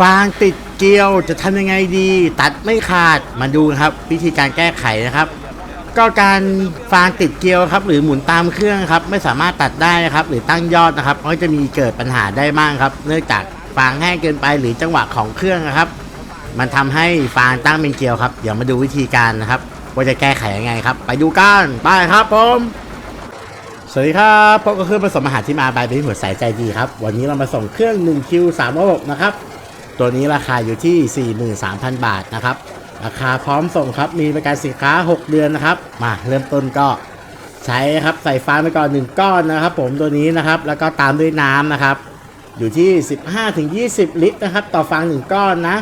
ฟางติดเกลียวจะทำยังไงดี ตัดไม่ขาดมาดูครับ วิธีการแก้ไขนะครับ ก็การฟางติดเกลียวครับ หรือหมุนตามเครื่องครับ ไม่สามารถตัดได้นะครับ หรือตั้งยอดนะครับก็จะมีเกิดปัญหาได้บ้างครับ เนื่องจากฟางแห้งเกินไปหรือจังหวะของเครื่องนะครับ มันทำให้ฟางตั้งเป็นเกลียวครับ เดี๋ยวมาดูวิธีการนะครับ ว่าจะแก้ไขยังไงครับ ไปดูกันไปครับผมสวัสดีครับพบกับเครื่องผสมอาหารที่มาบายเป็นหัวสายใจดีครับ วันนี้เรามาส่งเครื่อง1 q 3 6นะครับ ตัวนี้ราคาอยู่ที่ 43,000 บาทนะครับ ราคาพร้อมส่งครับ มีประกันสินค้า 6 เดือนนะครับ มาเริ่มต้นก็ใช้ครับใส่ฟางไปก่อน 1 ก้อนนะครับ ผมตัวนี้นะครับ แล้วก็ตามด้วยน้ำนะครับ อยู่ที่ 15-20 ลิตรนะครับ ต่อฟาง1 ก้อนนะ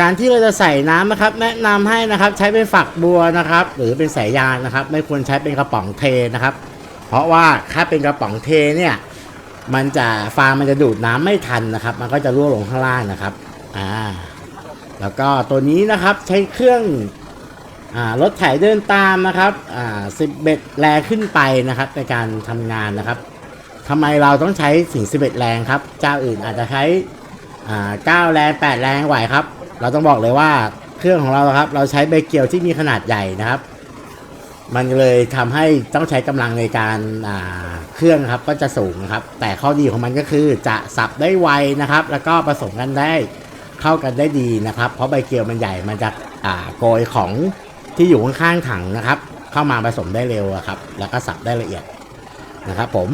การที่เราจะใส่น้ำนะครับ แนะนำให้นะครับใช้เป็นฝักบัวนะครับ หรือเป็นสายยางนะครับ ไม่ควรใช้เป็นกระป๋องเทนะครับ เพราะว่าถ้าเป็นกระป๋องเทเนี่ย มันจะฟางมันจะดูดน้ำไม่ทันนะครับ มันก็จะรั่วลงข้างล่างนะครับอ่าแล้วก็ตัวนี้นะครับใช้เครื่องอ่ารถไถเดินตามนะครับอ่าสิบเบ็ดแรงขึ้นไปนะครับในการทำงานนะครับทำไมเราต้องใช้ถึง11แรงครับ เจ้าอื่นอาจจะใช้อ่าแรง8แรงไหวครับ เราต้องบอกเลยว่าเครื่องของเราครับ เราใช้ใบเกี่ยวที่มีขนาดใหญ่นะครับ มันเลยทำให้ต้องใช้กำลังในการเครื่องครับก็จะสูงครับ แต่ข้อดีของมันก็คือจะสับได้ไวนะครับ แล้วก็ผสมกันได้เข้ากันได้ดีนะครับ เพราะใบเกลียวมันใหญ่มันจะโกยของที่อยู่ข้างๆถังนะครับ เข้ามาผสมได้เร็วครับ แล้วก็สับได้ละเอียดนะครับ ผม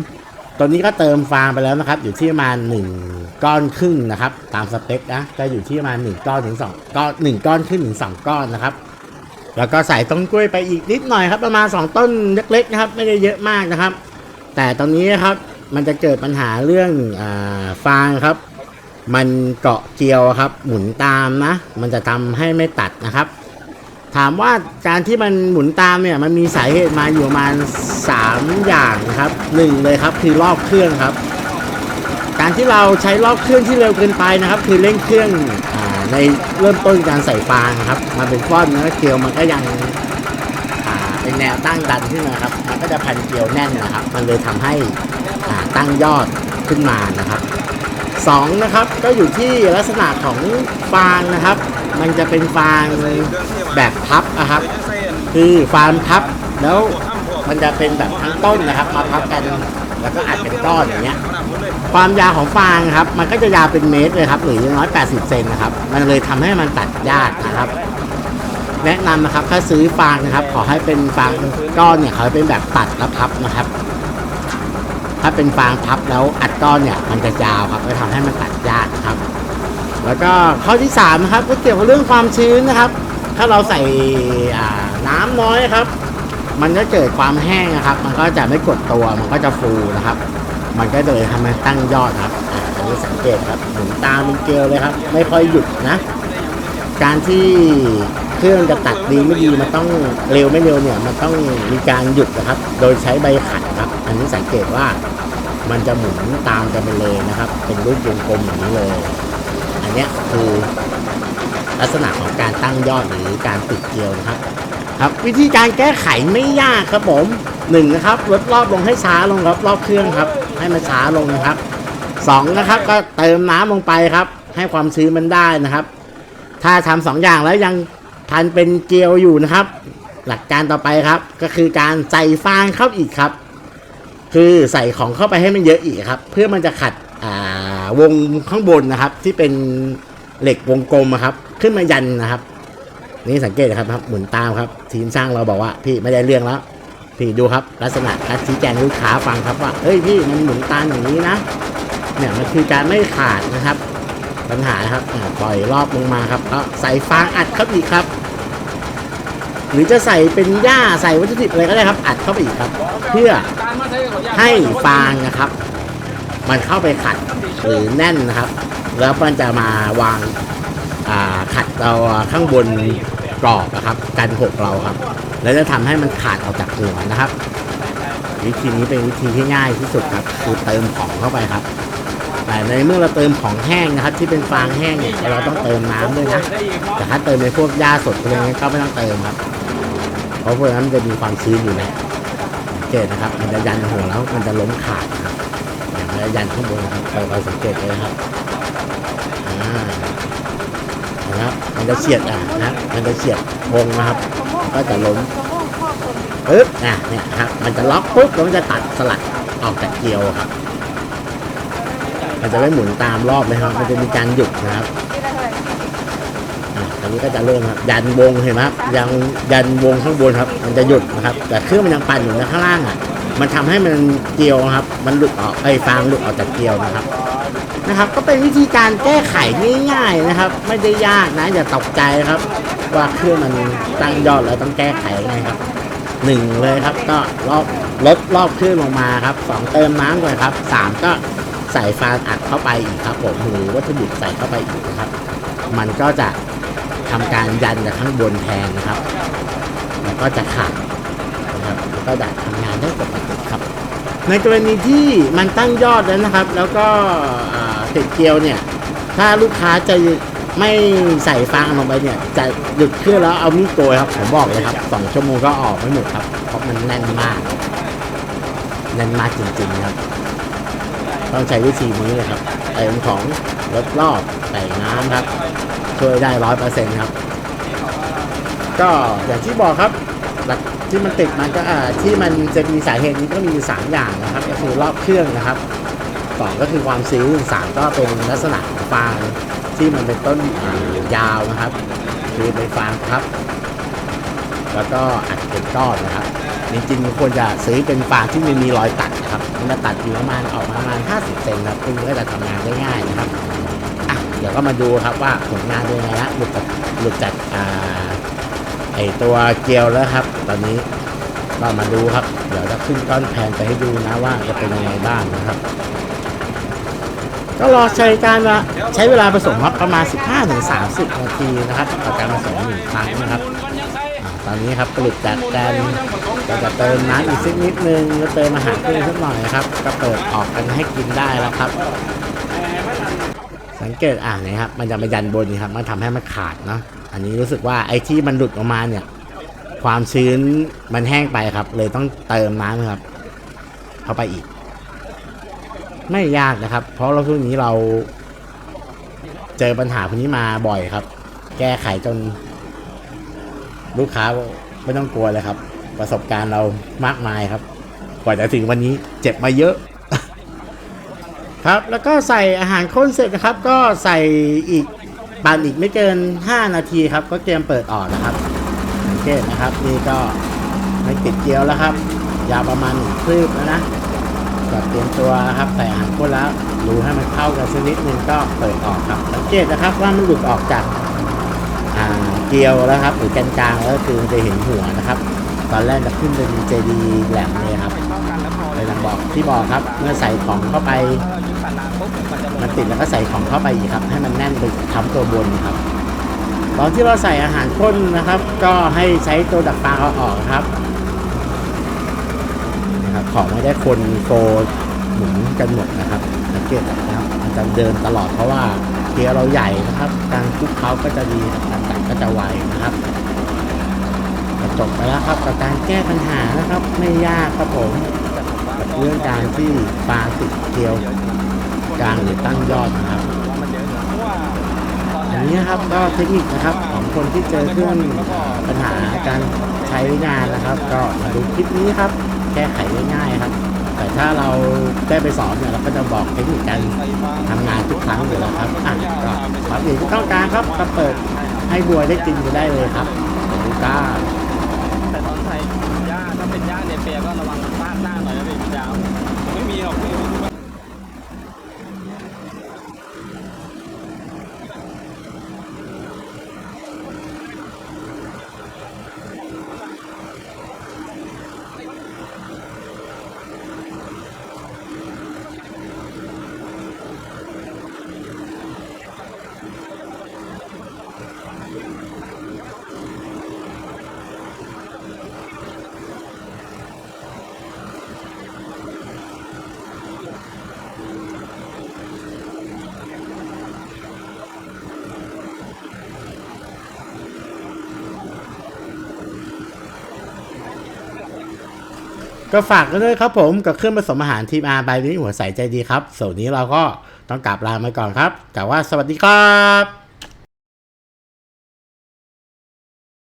ตัวนี้ก็เติมฟางไปแล้วนะครับ อยู่ที่ประมาณ1ก้อนครึ่งนะครับ ตามสเปคนะก็อยู่ที่ประมาณ1ก้อนถึง2ก้อน1ก้อนครึ่งถึง2ก้อนนะครับ แล้วก็ใส่ต้นกล้วยไปอีกนิดหน่อยครับ ประมาณ 2 ต้นเล็กๆนะครับ ไม่ได้เยอะมากนะครับ แต่ตอนนี้ครับมันจะเกิดปัญหาเรื่องอฟางครับ มันเกาะเกลียวครับ หมุนตามนะ มันจะทำให้ไม่ตัดนะครับ ถามว่าการที่มันหมุนตามเนี่ยมันมีสาเหตุมาอยู่ประมาณ 3 อย่างนะครับหนึ่งเลยครับคือรอบเครื่องครับ การที่เราใช้รอบเครื่องที่เร็วเกินไปนะครับ คือเร่งเครื่อง ในเริ่มต้นการใส่ฟางครับมันเป็นก้อนเนื้อเกลียวมันก็ยังอ่าเป็นแนวตั้งดันขึ้นนะครับ มันก็จะพันเกลียวแน่นนะครับ มันเลยทำให้อ่าตั้งยอดขึ้นมานะครับสองนะครับก็อยู่ที่ลักษณะของฟางนะครับ มันจะเป็นฟางแบบพับนะครับ คือฟางพับแล้วมันจะเป็นแบบทั้งต้นนะครับ มาพับกัน แล้วก็อัดเป็นก้อนอย่างเงี้ย ความยาวของฟางครับ มันก็จะยาวเป็นเมตรเลยครับหรืออย่างน้อย 80 เซนนะครับ มันเลยทำให้มันตัดยากนะครับ แนะนำนะครับถ้าซื้อฟางนะครับ ขอให้เป็นฟางก้อนเนี่ยขอให้เป็นแบบตัดแล้วพับนะครับ ถ้าเป็นฟางพับแล้วอัดก้อนเนี่ย มันจะยาวครับจะทำให้มันตัดยากครับ แล้วก็ข้อที่3นะครับก็เกี่ยวกับเรื่องความชื้นนะครับ ถ้าเราใส่น้ำน้อยครับ มันก็เกิดความแห้งนะครับ มันก็จะไม่กดตัวมันก็จะฟูนะครับ มันก็เลยทำให้ตั้งยอดครับอันนี้สังเกตครับหมุนตามเป็นเกลียวเลยครับ ไม่ค่อยหยุดนะ การที่เครื่องจะตัดดีไม่ดีมันต้องเร็วไม่เร็วเนี่ยมันต้องมีการหยุดนะครับ โดยใช้ใบขัดครับ อันนี้สังเกตว่ามันจะหมุนตามกันไปเลยนะครับ เป็นรูปวงกลมอย่างนี้เลย อันเนี้ยคือลักษณะของการตั้งยอดหรือการติดเกลียวนะครับ ครับวิธีการแก้ไขไม่ยากครับผมหนึ่งนะครับลดรอบลงให้ช้าลงครับรอบเครื่องครับ ให้มันช้าลงนะครับสองนะครับก็เติมน้ำลงไปครับ ให้ความชื้นมันได้นะครับ ถ้าทำสองอย่างแล้วยังพันเป็นเกลียวอยู่นะครับ หลักการต่อไปครับ ก็คือการใส่ฟางเข้าอีกครับ คือใส่ของเข้าไปให้มันเยอะอีกครับ เพื่อมันจะขัดอ่าวงข้างบนนะครับ ที่เป็นเหล็กวงกลมครับ ขึ้นมายันนะครับ นี่สังเกตนะครับครับหมุนตามครับ ทีมสร้างเราบอกว่าพี่ไม่ได้เรื่องแล้ว พี่ดูครับลักษณะการชี้แจงลูกค้าฟังครับว่าเฮ้ยพี่มันหมุนตามอย่างนี้นะ เนี่ยมันคือการไม่ขาดนะครับ ปัญหานะครับปล่อยรอบลงมาครับก็ใส่ฟางอัดเข้าไปอีกครับ หรือจะใส่เป็นหญ้าใส่วัตถุดิบอะไรก็ได้ครับ อัดเข้าไปอีกครับ เพื่อให้ฟางนะครับ มันเข้าไปขัดหรือแน่นนะครับ แล้วมันจะมาวางอ่าขัดเราข้างบนกรอบนะครับ กันหกเราครับ แล้วจะทำให้มันขาดออกจากหัวนะครับ วิธีนี้เป็นวิธีที่ง่ายที่สุดครับคือเติมของเข้าไปครับแต่ในเมื่อเราเติมของแห้งนะครับ ที่เป็นฟางแห้งเนี่ยเราต้องเติมน้ำด้วยนะแต่ถ้าเติมในพวกหญ้าสดอะไรเงี้ยก็ไม่ต้องเติมครับ เพราะพวกนั้นมันจะมีความชื้นอยู่นะสังเกตนะครับ มันจะยันหัวแล้วมันจะล้มขาดนะครับอย่างมันจะยันข้างบนนะครับเราเราสังเกตเลยนะครับอ่ามันจะเฉียดอะนะมันจะเฉียดวงนะครับ ก็จะล้มปึ๊บอะเนี่ยครับมันจะล็อกปุ๊บแล้วมันจะตัดสลัดออกจากเกลียวครับ มันจะไม่หมุนตามรอบเลยครับ มันจะมีการหยุดนะครับอะตอนนี้ก็จะเริ่มครับ ยันวงเห็นไหมครับยังยันวงข้างบนครับ มันจะหยุดนะครับ แต่เครื่องมันยังปั่นอยู่นะข้างล่างอะ มันทำให้มันเกลียวครับ มันหลุดออกไอ้ฟางหลุดออกจากเกลียวนะครับนะครับ ก็เป็นวิธีการแก้ไขง่ายๆนะครับ ไม่ได้ยากนะอย่าตกใจครับ ว่าเครื่องมันตั้งยอดแล้วต้องแก้ไขยังไงครับหนึ่งเลยครับก็รอบลดรอบเครื่องลงมาครับสองเติมน้ำก่อนครับสามก็ใส่ฟางอัดเข้าไปอีกครับผมหรือวัตถุดิบใส่เข้าไปอีกนะครับ มันก็จะทำการยันจากข้างบนแทนนะครับ แล้วก็จะขาดนะครับแล้วก็จะทำงานได้ปกติครับ ในกรณีที่มันตั้งยอดแล้วนะครับ แล้วก็ติดเกลียวเนี่ย ถ้าลูกค้าจะ ไม่ใส่ฟางลงไปเนี่ย จะหยุดเครื่องแล้วเอามีดโกยครับ ผมบอกเลยครับสองชั่วโมงก็ออกไม่หมดครับ เพราะมันแน่นมาก แน่นมากจริงๆครับ ต้องใช้วิธีนี้เลยครับเติมของลดรอบใส่น้ำครับ ช่วยได้ร้อยเปอร์เซ็นต์ครับ ก็อย่างที่บอกครับหลักที่มันติดมันก็อ่าที่มันจะมีสาเหตุนี้ก็มีอยู่สามอย่างนะครับ ก็คือรอบเครื่องนะครับสองก็คือความซิ้วสามก็เป็นลักษณะฟาง ที่มันเป็นต้นยาวนะครับ คือเป็นฟางครับ แล้วก็อัดเป็นก้อนนะครับจริงๆควรจะซื้อเป็นฟางที่มันมีรอยตัดนะครับมันจะตัดอยู่ประมาณออกมาประมาณ 50 เซนครับซึ่งก็จะทำงานได้ง่ายนะครับอะเดี๋ยวก็มาดูครับว่าผลงานเป็นไงละหลุดจากหลุดจากอ่าไอตัวเกลียวแล้วครับ ตอนนี้ก็มาดูครับ เดี๋ยวจะขึ้นก้อนแผนไปให้ดูนะว่าจะเป็นยังไงบ้างนะครับ ก็รอใช้การว่าใช้เวลาผสมครับประมาณ 15-30 นาทีนะครับต่อการผสมหนึ่งครั้งนะครับตอนนี้ครับผลิตจากการก็จะเติมน้ำอีกสักนิดนึงแล้วเติมอาหารเพิ่มสักหน่อยครับ ก็เปิดออกกันให้กินได้แล้วครับ สังเกตอ่านี่ครับ มันจะมายันบนนี่ครับมันทำให้มันขาดเนาะอันนี้รู้สึกว่าไอ้ที่มันหลุดออกมาเนี่ย ความชื้นมันแห้งไปครับ เลยต้องเติมน้ำครับ เข้าไปอีก ไม่ยากนะครับ เพราะเราช่วงนี้เราเจอปัญหาพวกนี้มาบ่อยครับ แก้ไขจน ลูกค้าไม่ต้องกลัวเลยครับ ประสบการณ์เรามากมายครับ กว่าจะถึงวันนี้เจ็บมาเยอะ ครับ แล้วก็ใส่อาหารข้นเสร็จนะครับ ก็ใส่อีกปั่นอีกไม่เกิน 5 นาทีครับ ก็เตรียมเปิดออกนะครับสังเกตนะครับ นี่ก็ไม่ติดเกลียวแล้วครับ ยาวประมาณหนึ่งคืบแล้วนะ ก็เตรียมตัวครับใส่อาหารข้นแล้วรูให้มันเข้ากันสักนิดนึงก็เปิดออกครับ สังเกตนะครับว่ามันหลุดออกจากอ่าเกลียวแล้วครับหรือแกนกลางแล้วคือจะเห็นหัวนะครับ ตอนแรกจะขึ้นเป็นเจดีแหลมเลยครับเลยลังบอกที่บอกครับ เมื่อใส่ของเข้าไป มันติดแล้วก็ใส่ของเข้าไปอีกครับ ให้มันแน่นไปทับตัวบนครับ ตอนที่เราใส่อาหารข้นนะครับ ก็ให้ใช้ตัวดักฟางเอาออกครับ ของไม่ได้คนโฟหมุนกันหมดนะครับสังเกตนะครับมันจะเดินตลอดเพราะว่าเกียร์เราใหญ่นะครับ การคุกเขาก็จะดีต่างๆก็จะไวนะครับจบไปแล้วครับกับการแก้ปัญหานะครับ ไม่ยากครับผมกับเรื่องการที่ปลาติดเกลียวกลางหรือตั้งยอดนะ นนี้นะครับก็เทคนิคนะครับของคนที่เจอเครื่องปัญหาการใช้งานนะครับ ก็มาดูคลิปนี้ครับแก้ไขง่ายๆครับ แต่ถ้าเราได้ไปสอนเนี่ยเราก็จะบอกเทคนิคการทำงานทุกครั้งอยู่แล้วครับอะก็ความเห็นที่ต้องการครับก็เปิดให้บัวได้กินกันได้เลยครับขอบคุณครับแต่ตอนใส่หญ้าถ้าเป็นหญ้าเนเปียก็ระวังฟาดหน้าหน่อยนะพี่ยาวไม่มีหรอกพี่ ก็ฝากกันด้วยครับผมกับเครื่องผสมอาหารทีมอาร์บายนี้หัวใสใจดีครับส่วนนี้เราก็ต้องกลับลาไปก่อนครับกล่าวว่าสวัสดีครับ